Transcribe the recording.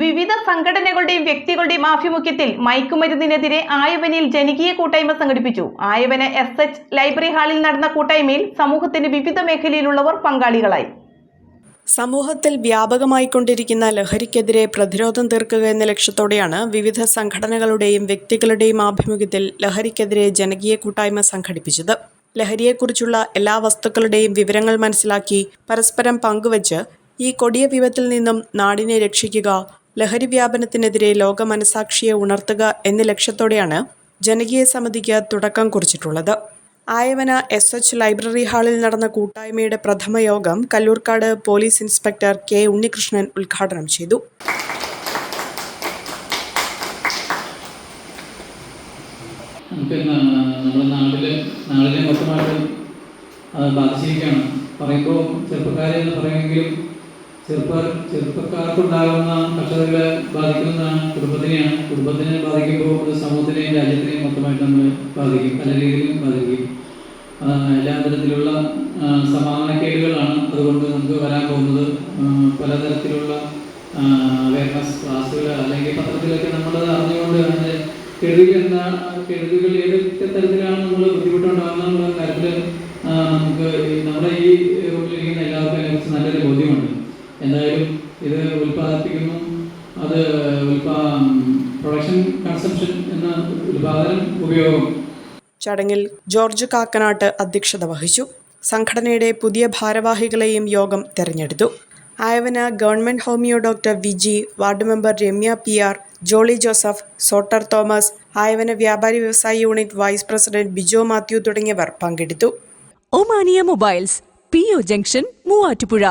വിവിധ സംഘടനകളുടെയും വ്യക്തികളുടെയും ആഭിമുഖ്യത്തിൽ മയക്കുമരുന്നിനെതിരെ ആയവനിൽ ജനകീയ കൂട്ടായ്മ സംഘടിപ്പിച്ചു. ആയവന എസ് എച്ച് ലൈബ്രറി ഹാളിൽ നടന്ന കൂട്ടായ്മയിൽ സമൂഹത്തിന്റെ വിവിധ മേഖലയിലുള്ളവർ പങ്കാളികളായി. സമൂഹത്തിൽ വ്യാപകമായി കൊണ്ടിരിക്കുന്ന ലഹരിക്കെതിരെ പ്രതിരോധം തീർക്കുക എന്ന ലക്ഷ്യത്തോടെയാണ് വിവിധ സംഘടനകളുടെയും വ്യക്തികളുടെയും ആഭിമുഖ്യത്തിൽ ലഹരിക്കെതിരെ ജനകീയ കൂട്ടായ്മ സംഘടിപ്പിച്ചത്. ലഹരിയെക്കുറിച്ചുള്ള എല്ലാ വസ്തുക്കളുടെയും വിവരങ്ങൾ മനസ്സിലാക്കി പരസ്പരം പങ്കുവച്ച് ഈ കൊടിയ വിപത്തിൽ നിന്നും നാടിനെ രക്ഷിക്കുക ലഹരി വ്യാപനത്തിനെതിരെ ലോക മനസാക്ഷിയെ ഉണർത്തുക എന്ന ലക്ഷ്യത്തോടെയാണ് ജനകീയ സമിതിക്ക് തുടക്കം കുറിച്ചിട്ടുള്ളത്. ആയവന എസ് എച്ച് ലൈബ്രറി ഹാളിൽ നടന്ന കൂട്ടായ്മയുടെ പ്രഥമ യോഗം Kallurkad police inspector K Unnikrishnan ഉദ്ഘാടനം ചെയ്തു. നമ്മുടെ നാട്ടിൽ നാടിനെ മൊത്തമായിട്ട് അത് ബാധിച്ചിരിക്കുകയാണ്. പറയുമ്പോൾ ചെറുപ്പക്കാരെ എന്ന് പറയുമെങ്കിലും ചെറുപ്പ ചെറുപ്പക്കാർക്കുണ്ടാകുന്ന കർഷകരെ ബാധിക്കുന്ന കുടുംബത്തിനെയാണ്. കുടുംബത്തിനെ ബാധിക്കുമ്പോൾ അത് സമൂഹത്തിനെയും രാജ്യത്തിനെയും മൊത്തമായിട്ട് നമ്മൾ ബാധിക്കും. പല രീതിയിലും ബാധിക്കും. എല്ലാ തരത്തിലുള്ള സമാധാനക്കേടുകളാണ് അതുകൊണ്ട് നമുക്ക് വരാൻ പോകുന്നത്. പലതരത്തിലുള്ള അവയർനെസ് ക്ലാസ്സുകൾ അല്ലെങ്കിൽ പത്രത്തിലൊക്കെ നമ്മൾ അറിഞ്ഞുകൊണ്ട് അതിന്റെ കെടുതികൾ എന്താ കെടുതികൾ ഏതൊക്കെ തരത്തിലാണ് നമ്മൾ ബുദ്ധിമുട്ടുണ്ടാകുന്ന കാര്യത്തിൽ നമുക്ക് നമ്മുടെ ഈ റൂമിലിരിക്കുന്ന എല്ലാവർക്കും അതിനെക്കുറിച്ച് നല്ലൊരു ബോധ്യമുണ്ട്. എന്തായാലും ഇത് ഉൽപ്പാദിപ്പിക്കുന്നു. അത് ഉൽപാ പ്രൊഡക്ഷൻ കൺസംഷൻ എന്ന ഉൽപാദനം ഉപയോഗം. ചടങ്ങിൽ ജോർജ് കാക്കനാട്ട് അധ്യക്ഷത വഹിച്ചു. സംഘടനയുടെ പുതിയ ഭാരവാഹികളെയും യോഗം തെരഞ്ഞെടുത്തു. Ayavana government homeo doctor Viji ward member Ramya P R Jolly Joseph Sotter Thomas Ayavana വ്യാപാരി വ്യവസായി unit vice president Bijo Mathew തുടങ്ങിയവർ പങ്കെടുത്തു. Omania mobiles P O junction Muvattupuzha.